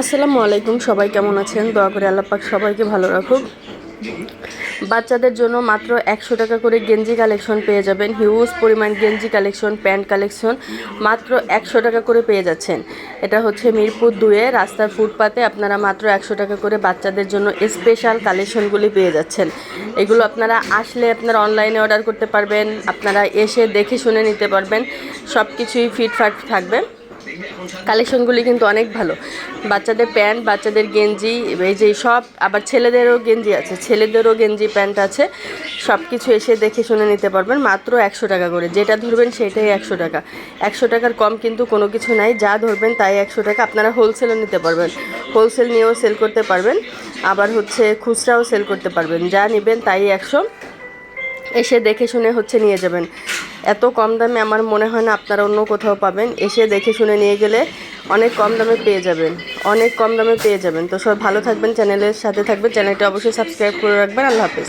আসসালামু আলাইকুম, সবাই কেমন আছেন? দয়া করে আল্লাহ পাক সবাইকে ভালো রাখুক। বাচ্চাদের জন্য মাত্র একশো টাকা করে গেঞ্জি কালেকশন পেয়ে যাবেন। হিউজ পরিমাণ গেঞ্জি কালেকশন, প্যান্ট কালেকশন মাত্র একশো টাকা করে পেয়ে যাচ্ছেন। এটা হচ্ছে মিরপুর দুয়ে, রাস্তার ফুটপাতে আপনারা মাত্র একশো টাকা করে বাচ্চাদের জন্য স্পেশাল কালেকশনগুলি পেয়ে যাচ্ছেন। এগুলো আপনারা আসলে আপনারা অনলাইনে অর্ডার করতে পারবেন। আপনারা এসে দেখে শুনে নিতে পারবেন। সব কিছুই ফিটফাট থাকবে। কালেকশনগুলি কিন্তু অনেক ভালো। বাচ্চাদের প্যান্ট, বাচ্চাদের গেঞ্জি, এই যে সব, আবার ছেলেদেরও গেঞ্জি আছে। ছেলেদেরও গেঞ্জি প্যান্ট আছে। সব কিছু এসে দেখে শুনে নিতে পারবেন। মাত্র একশো টাকা করে। যেটা ধরবেন সেটাই একশো টাকা। একশো টাকার কম কিন্তু কোনো কিছু নাই। যা ধরবেন তাই একশো টাকা। আপনারা হোলসেলও নিতে পারবেন। হোলসেল নিয়েও সেল করতে পারবেন। আবার হচ্ছে খুচরাও সেল করতে পারবেন। যা নেবেন তাই একশো। এসে দেখে শুনে হচ্ছে নিয়ে যাবেন। এত কম দামে আমার মনে হয় না আপনারা অন্য কোথাও পাবেন। এসে দেখে শুনে নিয়ে গেলে অনেক কম দামে পেয়ে যাবেন। অনেক কম দামে পেয়ে যাবেন। তো সব ভালো থাকবেন, চ্যানেলের সাথে থাকবেন। চ্যানেলটা অবশ্যই সাবস্ক্রাইব করে রাখবেন। আল্লাহ হাফেজ।